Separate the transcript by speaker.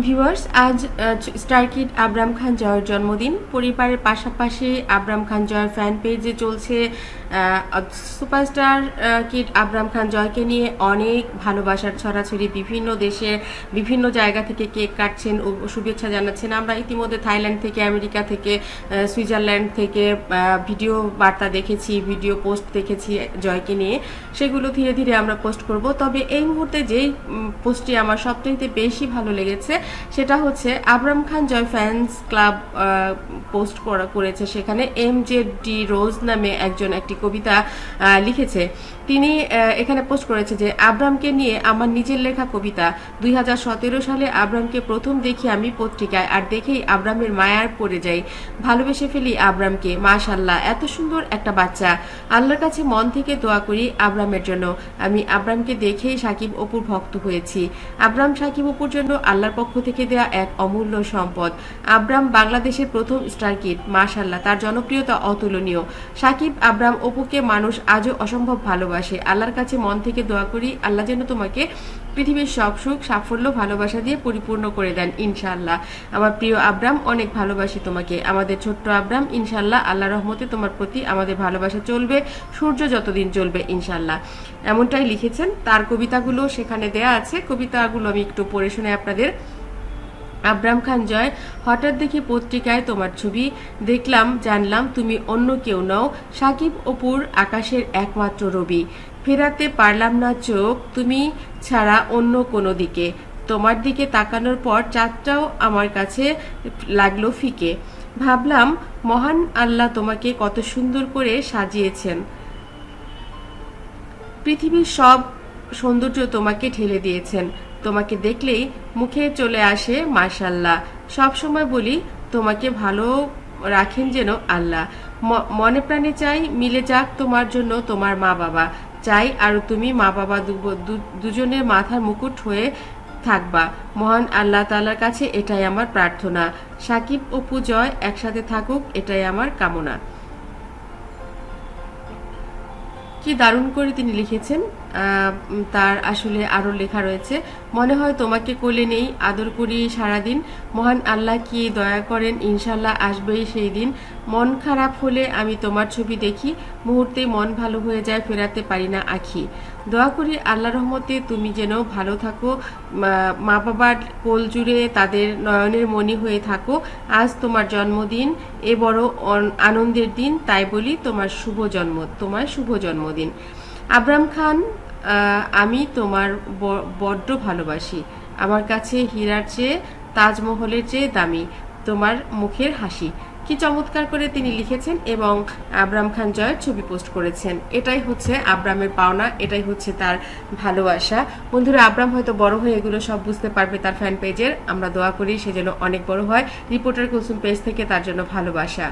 Speaker 1: Viewers, আজ star kid Abram খান জয়ের জন্মদিন। পরিবারের পাশাপাশি আবরাম খান জয়ের ফ্যান পেজে চলছে সুপারস্টার কিড আবরাম খান জয়কে নিয়ে অনেক ভালোবাসার ছড়াছড়ি বিভিন্ন দেশের বিভিন্ন জায়গা থেকে কেক কাটছেন ও শুভেচ্ছা জানাচ্ছেন। আমরা ইতিমধ্যে থাইল্যান্ড থেকে, আমেরিকা থেকে সুইজারল্যান্ড থেকে ভিডিও বার্তা দেখেছি, ভিডিও পোস্ট দেখেছি জয়কে নিয়ে। সেগুলো ধীরে ধীরে আমরা পোস্ট করব। তবে এই মুহূর্তে যেই পোস্টটি আমার সবথেকে বেশি ভালো লেগেছে, সেটা হচ্ছে AbRam Khan Joy fans club post করা করেছে সেখানে এম জে ডি রোজ নামে একজন একটি কবিতা লিখেছে। তিনি এখানে পোস্ট করেছে যে, আব্রামকে নিয়ে আমার নিজের লেখা কবিতা। দুই সালে আব্রামকে প্রথম দেখি আমি পত্রিকায় আর দেখেই আব্রামের মায়ার পড়ে যাই। ভালোবেসে ফেলি আব্রামকে। মাশাল্লাহ এত সুন্দর একটা বাচ্চা। আল্লাহর কাছে মন থেকে দোয়া করি আব্রামের জন্য। আমি আব্রামকে দেখেই সাকিব অপুর ভক্ত হয়েছি। আব্রাম সাকিব অপুর জন্য আল্লাহর পক্ষ থেকে দেয়া এক অমূল্য সম্পদ। আব্রাম বাংলাদেশের প্রথম স্টার কিড। মাশাল্লাহ তার জনপ্রিয়তা অতুলনীয়। সাকিব আব্রাম অপুকে মানুষ আজও অসম্ভব ভালোবাসে। আল্লাহর কাছে মন থেকে দোয়া করি, আল্লাহ যেন তোমাকে পৃথিবীর সব সুখ, সাফল্য, ভালোবাসা দিয়ে পরিপূর্ণ করে দেন, ইনশাআল্লাহ। আমার প্রিয় আব্রাম, অনেক ভালোবাসি তোমাকে। আমাদের ছোট্ট আব্রাম, ইনশাআল্লাহ, আল্লাহ রহমতে তোমার প্রতি আমাদের ভালোবাসা চলবে, সূর্য যতদিন চলবে ইনশাআল্লাহ। এমনটাই লিখেছেন, তার কবিতাগুলো সেখানে দেয়া আছে। কবিতাগুলো আমি একটু পড়ে শুনে আপনাদের আব্রাম খান জয়, হঠাৎ দেখি পত্রিকায় তোমার ছবি। দেখলাম, জানলাম তুমি অন্য কেউ নও, সাকিব অপুর আকাশের একমাত্র রবি। ফেরাতে পারলাম না চোখ, তুমি ছাড়া অন্য কোনো দিকে। তোমার দিকে তাকানোর পর চাঁদটাও আমার কাছে লাগল ফিকে। ভাবলাম, মহান আল্লাহ তোমাকে কত সুন্দর করে সাজিয়েছেন। পৃথিবীর সব সৌন্দর্য তোমাকে ঠেলে দিয়েছেন। তোমাকে দেখলেই মুখে চলে আসে মাশাল্লাহ। সব সময় বলি, তোমাকে ভালো রাখেন যেন আল্লাহ। মনে প্রাণে চাই মিলে যাক তোমার জন্য তোমার মা বাবা। চাই আর তুমি মা বাবা দুজনের মাথার মুকুট হয়ে থাকবা। মহান আল্লাহ তাআলার কাছে এটাই আমার প্রার্থনা। সাকিব অপু জয়, একসাথে থাকুক, এটাই আমার কামনা। কি দারুণ করে তিনি লিখেছেন? তার আসলে আরও লেখা রয়েছে। মনে হয় তোমাকে কোলে নেই, আদর করি সারাদিন। মহান আল্লাহ কি দয়া করেন, ইনশাল্লাহ আসবেই সেই দিন। মন খারাপ হলে আমি তোমার ছবি দেখি, মুহূর্তে মন ভালো হয়ে যায়, ফেরাতে পারি না আখি। দোয়া করি আল্লাহ রহমতে তুমি যেন ভালো থাকো, মা- বাবার কোল জুড়ে তাদের নয়নের মণি হয়ে থাকো। আজ তোমার জন্মদিন, এ বড় আনন্দের দিন, তাই বলি তোমার শুভ জন্ম, তোমার শুভ জন্মদিন। আবরাম খান আমি তোমার বড্ড ভালোবাসি। আমার কাছে হীরার চেয়ে, তাজমহলের চেয়ে দামি। তোমার মুখের হাসি। কি চমৎকার করে তিনি লিখেছেন এবং আবরাম খান জয়ের ছবি পোস্ট করেছেন। এটাই হচ্ছে আবরামের পাওনা, এটাই হচ্ছে তার ভালোবাসা। বন্ধুরা, আবরাম হয়তো বড় হয়ে এগুলো সব বুঝতে পারবে তার ফ্যান পেজের আমরা দোয়া করি সে যেন অনেক বড় হয়। রিপোর্টার কুলসুম পেজ থেকে তার জন্য ভালোবাসা।